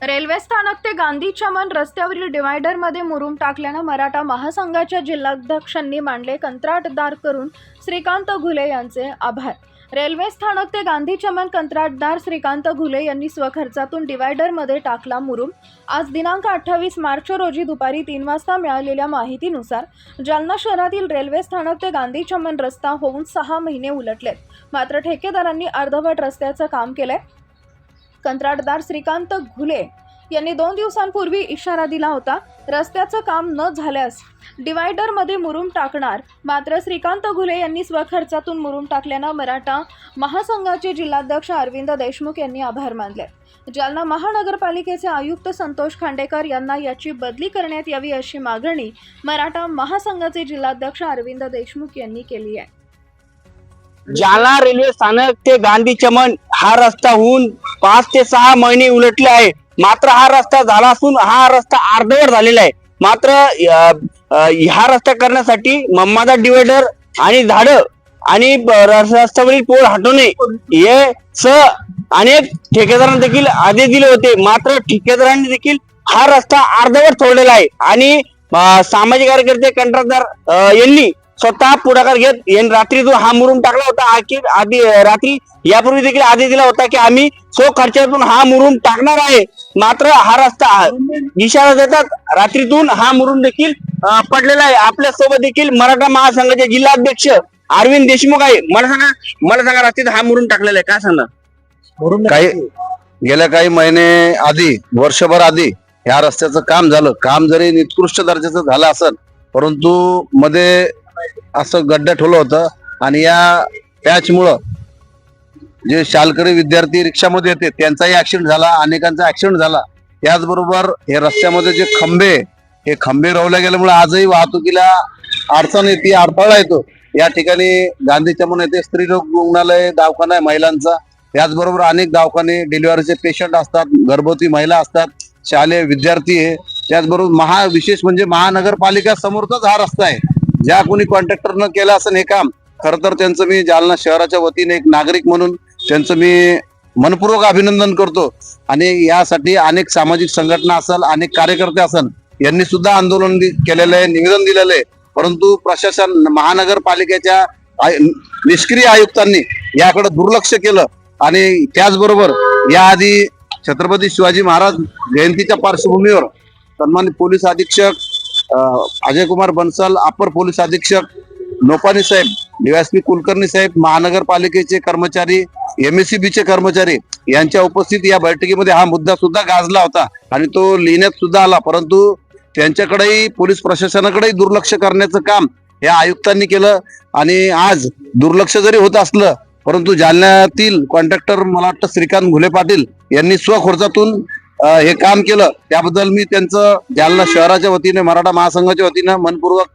Railway स्थानक ते गांधी चमन रस्त्यावरील डिवायडरमध्ये मुरुम टाकल्यानं मराठा महासंघाच्या जिल्हाध्यक्षांनी मांडले कंत्राटदार करून श्रीकांत घुले यांचे आभार. रेल्वे स्थानक ते गांधी चमन कंत्राटदार श्रीकांत घुले यांनी स्वखर्चातून डिवायडरमध्ये टाकला मुरुम. आज दिनांक अठ्ठावीस मार्च रोजी दुपारी तीन वाजता मिळालेल्या माहितीनुसार जालना शहरातील रेल्वे स्थानक ते गांधी चमन रस्ता होऊन सहा महिने उलटलेत. मात्र ठेकेदारांनी अर्धवट रस्त्याचं काम केलंय. कंत्राटदार श्रीकांत घुले यांनी दोन दिवसांपूर्वी इशारा दिला होता रस्त्याचं काम न झाल्यास डिवायडरमध्ये मुरुम टाकणार. मात्र श्रीकांत घुले यांनी स्वखर्चातून मुरुम टाकल्यानं मराठा महासंघाचे जिल्हाध्यक्ष अरविंद देशमुख यांनी आभार मानले. जालना महानगरपालिकेचे आयुक्त संतोष खांडेकर यांना याची बदली करण्यात यावी अशी मागणी मराठा महासंघाचे जिल्हाध्यक्ष अरविंद देशमुख यांनी केली आहे. जालना रेल्वे स्थानक ते गांधी चमन हा रस्ता होऊन पाच ते सहा महिने उलटले आहे. मात्र हा रस्ता झाला असून हा रस्ता अर्धवर झालेला आहे. मात्र ह्या हा रस्ता करण्यासाठी मम्मादा डिवायडर आणि झाड आणि रस्त्यावरील पोळ हटवणे हे स अनेक ठेकेदारांना देखील आदेश दिले होते. मात्र ठेकेदारांनी देखील हा रस्ता अर्धवट सोडलेला आहे. आणि सामाजिक कार्यकर्ते कंत्राटदार यांनी स्वतः पुढाकार घेत यांनी रात्रीतून हा मुरुम टाकला होता आखी आधी रात्री यापूर्वी देखील आदेश दिला होता की आम्ही सो खर्चातून हा मुरुम टाकणार आहे. मात्र हा रस्ता इशारा देतात रात्रीतून हा मुरुम देखील पडलेला आहे. आपल्यासोबत देखील मराठा महासंघाचे जिल्हाध्यक्ष अरविंद देशमुख आहे. मला सांगा मला सांगा रात्रीत हा मुरुम टाकलेला आहे. काय सांगा? काही गेल्या काही महिने आधी वर्षभर आधी ह्या रस्त्याचं काम झालं. काम जरी निकृष्ट दर्जाचं झालं असेल परंतु मध्ये असं गड्डा ठेवलं होतं. आणि या पॅचमुळं जे शालकरी विद्यार्थी रिक्षामध्ये येते त्यांचाही ऍक्सिडेंट झाला अनेकांचा ऍक्सिडेंट झाला. त्याचबरोबर हे रस्त्यामध्ये जे खंबे हे खंबे रोवल्या गेल्यामुळे आजही वाहतुकीला अडचण येते अडथळा येतो. या ठिकाणी गांधी चमन येथे स्त्री रोग रुग्णालय दवाखाना आहे महिलांचा. त्याचबरोबर अनेक दवाखाने डिलिव्हरीचे पेशंट असतात गर्भवती महिला असतात शालेय विद्यार्थी आहे. त्याचबरोबर महा विशेष म्हणजे महानगरपालिका समोरचाच हा रस्ता आहे. ज्या कोणी कॉन्ट्रॅक्टरनं केलं असेल हे काम खरं तर त्यांचं मी जालना शहराच्या वतीने एक नागरिक म्हणून त्यांचं मी मनपूर्वक अभिनंदन करतो. आणि यासाठी अनेक सामाजिक संघटना असेल अनेक कार्यकर्ते असेल यांनी सुद्धा आंदोलन केलेलं आहे निवेदन दिलेलं आहे. परंतु प्रशासन महानगरपालिकेच्या निष्क्रिय आयुक्तांनी याकडे दुर्लक्ष केलं. आणि त्याचबरोबर याआधी छत्रपती शिवाजी महाराज जयंतीच्या पार्श्वभूमीवर सन्मानित पोलीस अधीक्षक अजय कुमार बन्सल अपर पोलीस अधीक्षक नोपानी साहेब डीवायसपी कुलकर्णी साहेब महानगरपालिकेचे कर्मचारी एमएससीबीचे कर्मचारी यांच्या उपस्थित या बैठकीमध्ये हा मुद्दा सुद्धा गाजला होता आणि तो लिहिण्यात सुद्धा आला. परंतु त्यांच्याकडेही पोलीस प्रशासनाकडेही दुर्लक्ष करण्याचं काम या आयुक्तांनी केलं आणि आज दुर्लक्ष जरी होत असलं परंतु जालन्यातील कॉन्ट्रॅक्टर मला वाटतं श्रीकांत घुले पाटील यांनी स्वखर्चातून हे काम केलं. त्याबद्दल मी त्यांचं जालना शहराच्या वतीने मराठा महासंघाच्या वतीनं मनपूर्वक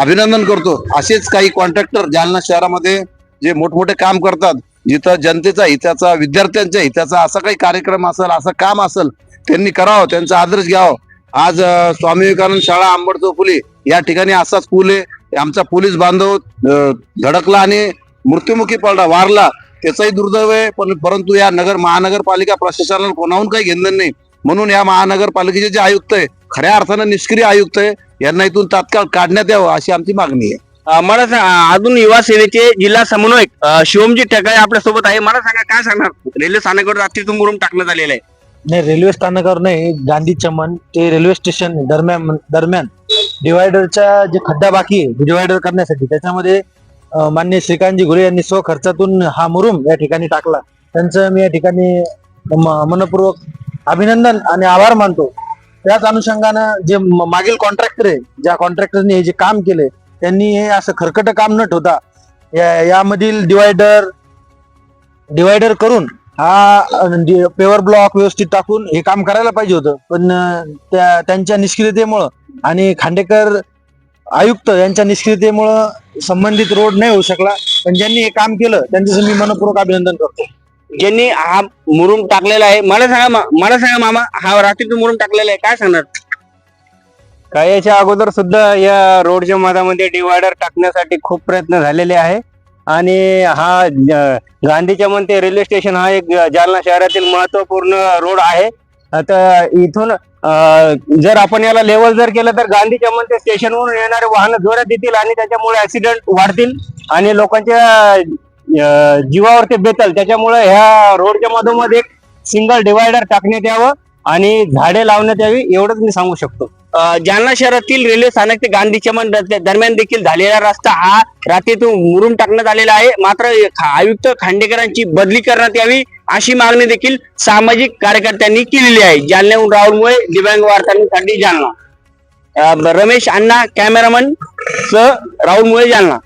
अभिनंदन करतो. असेच काही कॉन्ट्रॅक्टर जालना शहरामध्ये जे मोठमोठे काम करतात जिथं जनतेचा हिताचा विद्यार्थ्यांच्या हिताचा असा काही कार्यक्रम असेल असं काम असेल त्यांनी करावं त्यांचा आदर्श घ्यावं. आज स्वामी विवेकानंद शाळा आंबड चौफुली या ठिकाणी असाच पूल आहे. आमचा पोलीस बांधव धडकला आणि मृत्युमुखी पडला वारला. त्याचाही दुर्दैव आहे पण परंतु या नगर महानगरपालिका प्रशासनाला कोणाहून काही घेणं नाही. म्हणून या महानगरपालिकेचे जे आयुक्त आहे खऱ्या अर्थानं निष्क्रिय आयुक्त आहे यांना इथून तात्काळ काढण्यात यावं अशी आमची मागणी आहे. मला सांगा अजून युवा सेनेचे जिल्हा समन्वयक शिवमजी ठकाळे आपल्यासोबत आहे. मला सांगा काय सांगणार? रेल्वे स्थानकावर रात्रीतून मुरुम टाकण्यात आलेलं आहे. नाही रेल्वे स्थानकावर नाही. गांधी चमन ते रेल्वे स्टेशन दरम्यान दरम्यान डिवायडरचा जे खड्डा बाकी आहे डिवायडर करण्यासाठी त्याच्यामध्ये अं, माननीय श्रीकांतजी घुले यांनी स्वखर्चातून हा मुरुम या ठिकाणी टाकला. त्यांचं मी या ठिकाणी मनपूर्वक अभिनंदन आणि आभार मानतो. त्याच अनुषंगानं जे मागील कॉन्ट्रॅक्टर आहे ज्या कॉन्ट्रॅक्टरने हे जे काम केले त्यांनी हे असं खरकट काम न ठेवता या- यामधील डिवायडर डिवायडर करून हा म्हणजे पेवर ब्लॉक व्यवस्थित टाकून हे काम करायला पाहिजे होतं. पण त्या त्यांच्या निष्क्रियतेमुळं आणि खांडेकर आयुक्त यांच्या निष्क्रियतेमुळं संबंधित रोड नाही होऊ शकला. पण ज्यांनी हे काम केलं त्यांचं मी मनपूर्वक अभिनंदन करतो. ज्यांनी हा मुरुम टाकलेला आहे. मला सांगा मला सांगा मामा हा रात्रीतून मुरुम टाकलेला आहे. काय सांगणार? काय याच्या अगोदर सुद्धा या रोडच्या मधामध्ये डिवायडर टाकण्यासाठी खूप प्रयत्न झालेले आहे. आणि हा गांधीच्या म्हणते रेल्वे स्टेशन हा एक जालना शहरातील महत्त्वपूर्ण रोड आहे. आता इथून जर आपण याला लेवल जर केलं तर गांधीच्या म्हणते स्टेशनवरून येणारे वाहन जोरात येतील आणि त्याच्यामुळे ऍक्सिडेंट वाढतील. आणि लोकांच्या जीवावर ते बेतल. त्याच्यामुळे ह्या रोडच्या मधोमध एक सिंगल डिवायडर टाकण्यात यावं आणि झाडे लावण्यात यावी एवढंच मी सांगू शकतो. जालना शहरातील रेल्वे स्थानक ते गांधी चमन दरम्यान देखील झालेला रस्ता हा रात्रीतून मुरून टाकण्यात आलेला आहे. मात्र आयुक्त खांडेकरांची बदली करण्यात यावी अशी मागणी देखील सामाजिक कार्यकर्त्यांनी केलेली आहे. जालन्याहून राहुलमुळे दिव्यांग वार्तांसाठी जालना. रमेश अण्णा कॅमेरामन सह राहुलमुळे जालना.